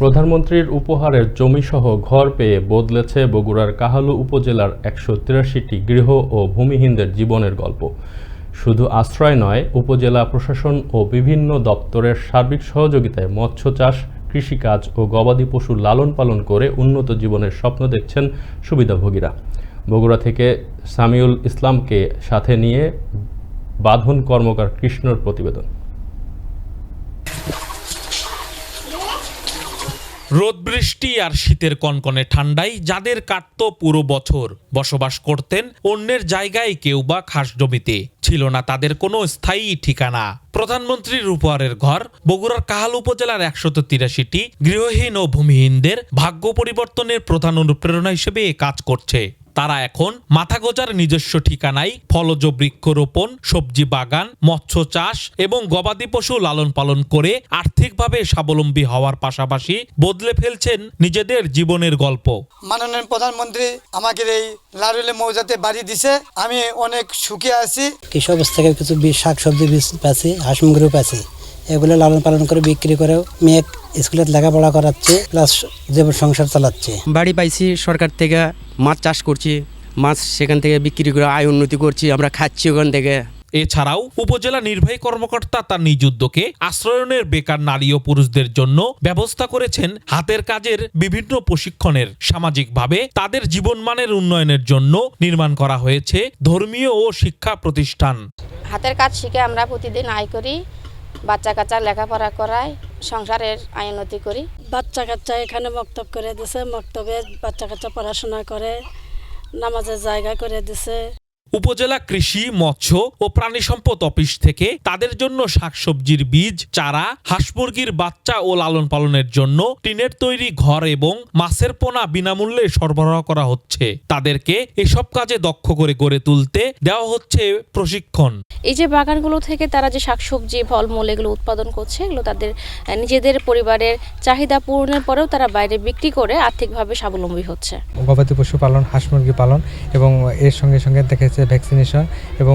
প্রধানমন্ত্রীর উপহারের জমিসহ ঘর পেয়ে বদলেছে বগুড়ার কাহালু উপজেলার একশো তিরাশিটি গৃহ ও ভূমিহীনদের জীবনের গল্প। শুধু আশ্রয় নয়, উপজেলা প্রশাসন ও বিভিন্ন দপ্তরের সার্বিক সহযোগিতায় মৎস্য চাষ, কৃষিকাজ ও গবাদি পশু লালন পালন করে উন্নত জীবনের স্বপ্ন দেখছেন সুবিধাভোগীরা। বগুড়া থেকে সামিউল ইসলামকে সাথে নিয়ে বাঁধন কর্মকার কৃষ্ণর প্রতিবেদন। রোদ বৃষ্টি আর শীতের কনকনে ঠান্ডাই যাদের কাটত পুরো বছর। বসবাস করতেন অন্যের জায়গায় কেউ বা খাস জমিতে। ছিল না তাদের কোনো স্থায়ী ঠিকানা। প্রধানমন্ত্রীর উপহারের ঘর, বগুড়ার কাহাল উপজেলার একশত তিরাশিটি, গৃহহীন ও ভূমিহীনদের ভাগ্য পরিবর্তনের প্রধান অনুপ্রেরণা হিসেবে কাজ করছে। তারা এখন মাথা গোজার নিজস্ব ঠিকানায় ফলজ বৃক্ষরোপণ সবজি বাগান মৎস্য চাষ এবং গবাদি পশু লালন পালন করে আর্থিকভাবে স্বাবলম্বী হওয়ার পাশাপাশি বদলে ফেলছেন নিজেদের জীবনের গল্প। মাননীয় প্রধানমন্ত্রী আমাকে এই লারুলে মৌজাতে বাড়ি দিছে। আমি অনেক সুখে আছি। কৃষি অবস্থা থেকে কিছু বীজ শাক সবজি বীজ পাচ্ছি হাঁস মুরগিও পাচ্ছি এগুলো লালন পালন করে বিক্রি করেও মেয়ে স্কুলে লেখাপড়া করাচ্ছে প্লাস জীবন সংসার চালাচ্ছে। বাড়ি পাইছি সরকার থেকে মাছ চাষ করছি মাছ সেখান থেকে বিক্রি করে আয় উন্নতি করছি আমরা খাচ্ছি ওখান থেকে। এছাড়াও উপজেলা নির্বাহী কর্মকর্তা তার নিজ উদ্যোগে আশ্রয়নের বেকার নারী ও পুরুষদের জন্য ব্যবস্থা করেছেন হাতের কাজের বিভিন্ন প্রশিক্ষণের। সামাজিকভাবে তাদের জীবনমানের উন্নয়নের জন্য নির্মাণ করা হয়েছে ধর্মীয় ও শিক্ষা প্রতিষ্ঠান। হাতের কাজ শিখে আমরা প্রতিদিন আয় করি বাচ্চা কাচ্চা লেখাপড়া করায়, সংসারের আয়নতি করি। বাচ্চা কাচ্চা এখানে মক্তব করে দিছে, মক্তবে বাচ্চা কাচ্চা পড়াশোনা করে, নামাজের জায়গা করে দিছে। উপজেলা কৃষি মৎস্য ও প্রাণী সম্পদ অফিস থেকে তাদের জন্য শাকসবজির বীজ চারা হাঁস মুরগির বাচ্চা ও লালন পালনের জন্য টিনের তৈরি ঘর এবং মাছের পোনা বিনামূল্যে সরবরাহ করা হচ্ছে। তাদেরকে এসব কাজে দক্ষ করে গড়ে তুলতে দেওয়া হচ্ছে প্রশিক্ষণ। এই যে বাগানগুলো থেকে তারা যে শাকসবজি ফলমূল এগুলো উৎপাদন করছে এগুলো তাদের নিজেদের পরিবারের চাহিদা পূরণের পরেও তারা বাইরে বিক্রি করে আর্থিকভাবে স্বাবলম্বী হচ্ছে। গবাদি পশু পালন হাঁস মুরগি পালন এবং এর সঙ্গে সঙ্গে দেখা যাচ্ছে ভ্যাকসিনেশন এবং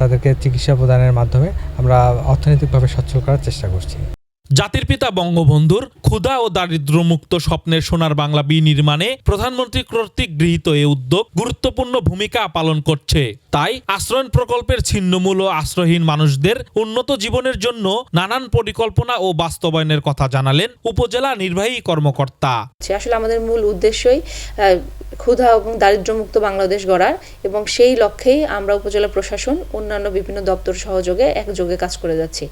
তাদেরকে চিকিৎসা প্রদানের মাধ্যমে আমরা অর্থনৈতিকভাবে সচ্ছল করার চেষ্টা করছি। জাতির পিতা বঙ্গবন্ধুর ক্ষুধা ও দারিদ্র্যমুক্ত স্বপ্নের সোনার বাংলা বিনির্মাণে প্রধানমন্ত্রী কর্তৃক গৃহীত এ উদ্যোগ গুরুত্বপূর্ণ ভূমিকা পালন করছে। তাই আশ্রয়ণ প্রকল্পের ছিন্নমূল ও আশ্রয়হীন মানুষদের উন্নত জীবনের জন্য নানান পরিকল্পনা ও বাস্তবায়নের কথা জানালেন উপজেলা নির্বাহী কর্মকর্তা। আসলে আমাদের মূল উদ্দেশ্যই ক্ষুধা এবং দারিদ্র্যমুক্ত বাংলাদেশ গড়ার এবং সেই লক্ষ্যেই আমরা উপজেলা প্রশাসন, অন্যান্য বিভিন্ন দপ্তর সহযোগে একযোগে কাজ করে যাচ্ছি।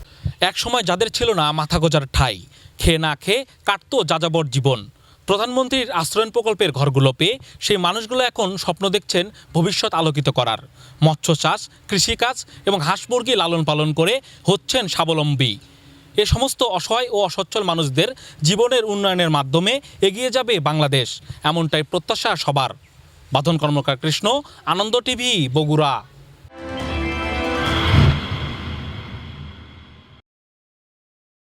এক সময় যাদের ছিল না মাথা গোজার ঠাই, খেয়ে না খেয়ে কাটতো যাযাবর জীবন। প্রধানমন্ত্রীর আশ্রয়ণ প্রকল্পের ঘরগুলো পেয়ে সেই মানুষগুলো এখন স্বপ্ন দেখছেন ভবিষ্যৎ আলোকিত করার। মৎস্য চাষ কৃষিকাজ এবং হাঁস মুরগি লালন পালন করে হচ্ছেন স্বাবলম্বী। এ সমস্ত অসহায় ও অসচ্ছল মানুষদের জীবনের উন্নয়নের মাধ্যমে এগিয়ে যাবে বাংলাদেশ, এমনটাই প্রত্যাশা সবার। বাঁধন কর্মকার কৃষ্ণ, আনন্দ টিভি, বগুড়া।